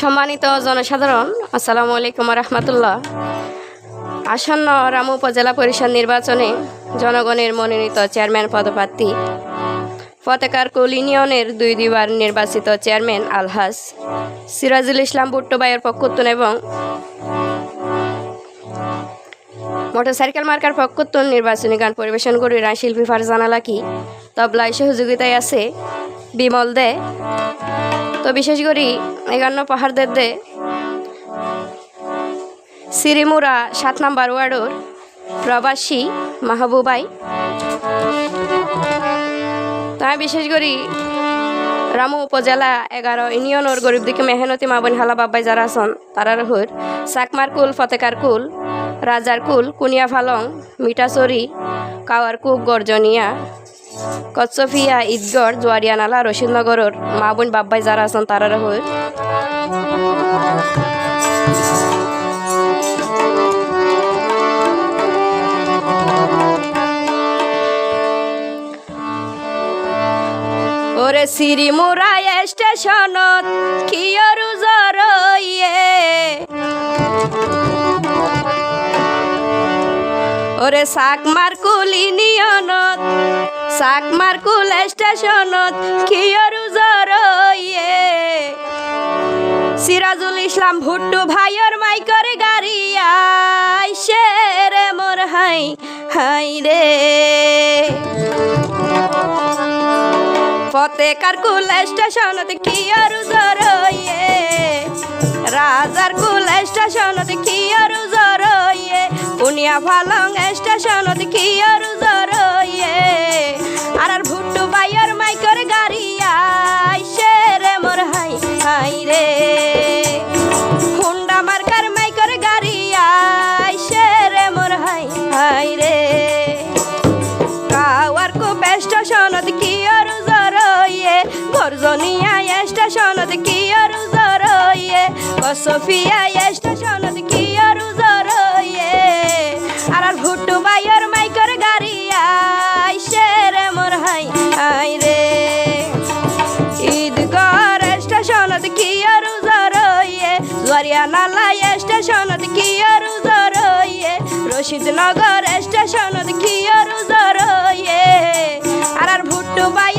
সম্মানিত জনসাধারণ, আসসালামু আলাইকুম রহমতুল্লাহ। আসন্ন রামু উপজেলা পরিষদ নির্বাচনে জনগণের মনোনীত চেয়ারম্যান পদপ্রার্থী ফতেকার কুল ইউনিয়নের দুই দুইবার নির্বাচিত চেয়ারম্যান আলহাস সিরাজুল ইসলাম বুট্টুবাইয়ের পক্ষত্তন এবং মোটরসাইকেল মার্কার পক্ষত্তন নির্বাচনী গান পরিবেশন করে শিল্পী ফারজানা লাকি, তবলায় সহযোগিতায় আছে বিমল দে। তো বিশেষ করে এগান্ন পাহাড়দের দে সিরিমুরা, সাত নাম্বার ওয়ার্ডর প্রবাসী মাহবুবাই। তাই বিশেষ করে, রামু উপজেলা এগারো, ইউনিয়নের গরিব দিকে মেহনতি মাবন হালা বাব্বাই যারা আছেন তারার হর সাকমার কুল, Fatekharkul, Rajarkul, Kunia ফালং মিঠাচরি কাওয়ার কুব Garjania কচ্চফিয়া Idgarh Joarianala রশিদনগরের মা বোন বাব্বাই যারা আছেন তারার হর ওরে সিরিমুরা স্টেশনত কিয়রু ওরে সাকমার কুলি নিয়নত সাকমার কুল স্টেশনত, কিয়রু জরইয়ে। সিরাজুল ইসলাম ভুট্টু ভাইয়ের মাইকর গাড়ি আইসে রে মোর হাই হাই রে। ফতেকার কুল স্টেশনত কি আর জরইয়ে, রাজার কুল স্টেশনত কি আর জরইয়ে পুনিয়া ফালং স্টেশনত কি আর জরইয়ে আর আর ভুট্টু বাইয়ের মাইকর গাড়ি আইসে রে মোর হাই হাই রে। হুন্ডা মার্কার মাইকর গাড়ি আইসে রে মোর হাই হাই রে। কাওয়ার কো স্টেশনত কি আর জরইয়ে গর্জনিয়া স্টেশনত কি আর জরইয়ে কসফিয়া রশিদনগর স্টেশন কি আর জরইয়ে আর ভুট্টু বাইয়ের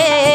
Yeah.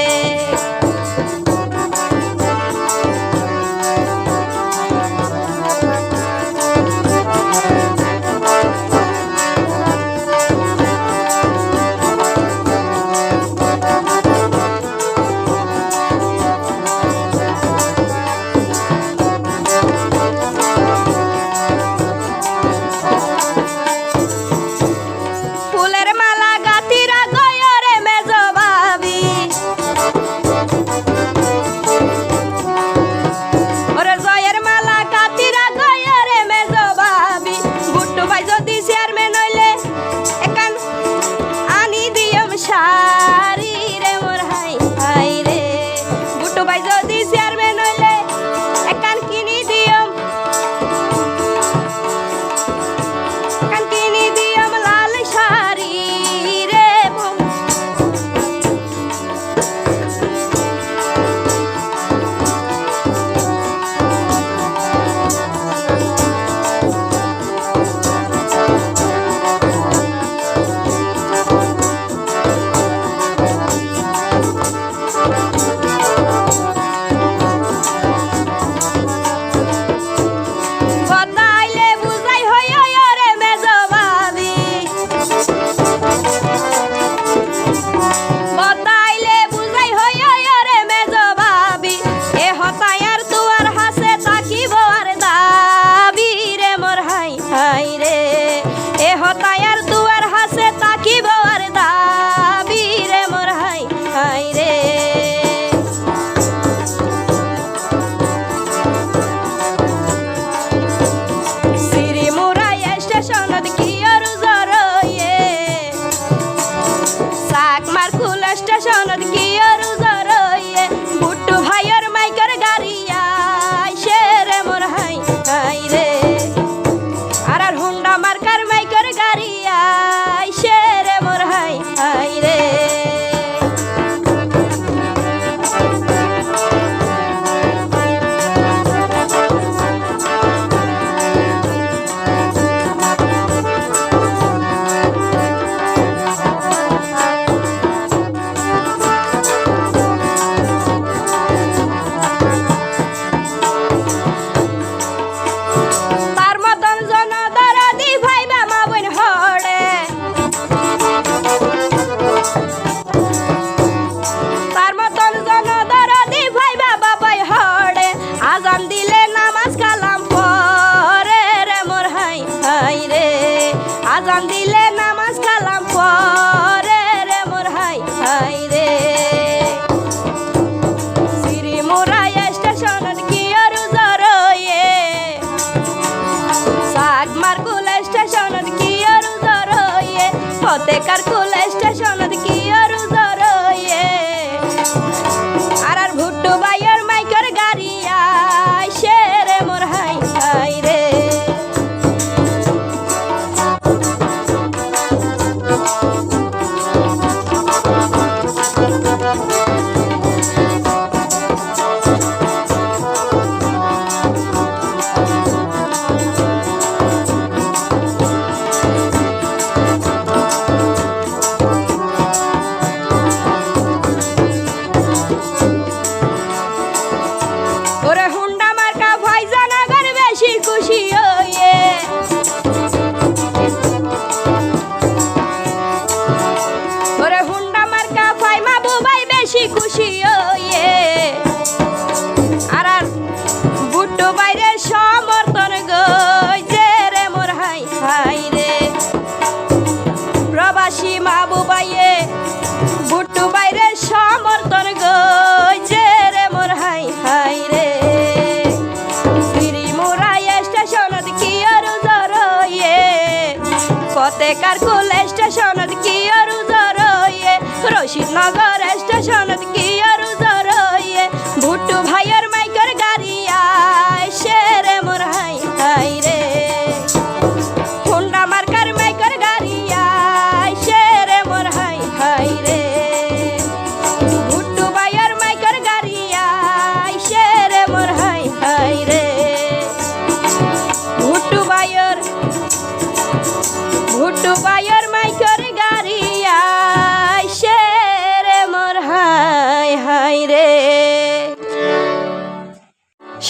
ফতেকার কুল স্টেশনত কি আর জরয়ে রশিদনগর স্টেশনত কি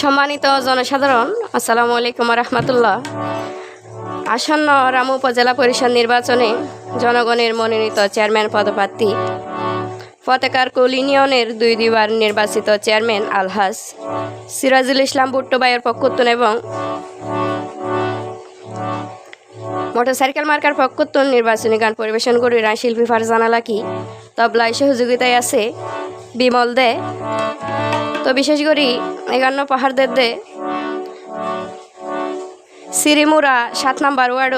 সম্মানিত জনসাধারণ, আসসালামু আলাইকুম রহমতুল্লাহ। আসন্ন রামু উপজেলা পরিষদ নির্বাচনে জনগণের মনোনীত চেয়ারম্যান পদপ্রার্থী ফতেকার কুল ইউনিয়নের দুই দুইবার নির্বাচিত চেয়ারম্যান আলহাস সিরাজুল ইসলাম বুট্টুবাইয়ের পক্ষত্তন এবং মোটরসাইকেল মার্কার পক্ষত্তন নির্বাচনী গান পরিবেশন করি শিল্পী ফারজানা লাকি, তবলায় সহযোগিতায় আছে বিমল দে। তো বিশেষ করি এগান্ন পাহাড়দের দে। সিরিমুরা সাত নাম্বার ওয়ার্ডও।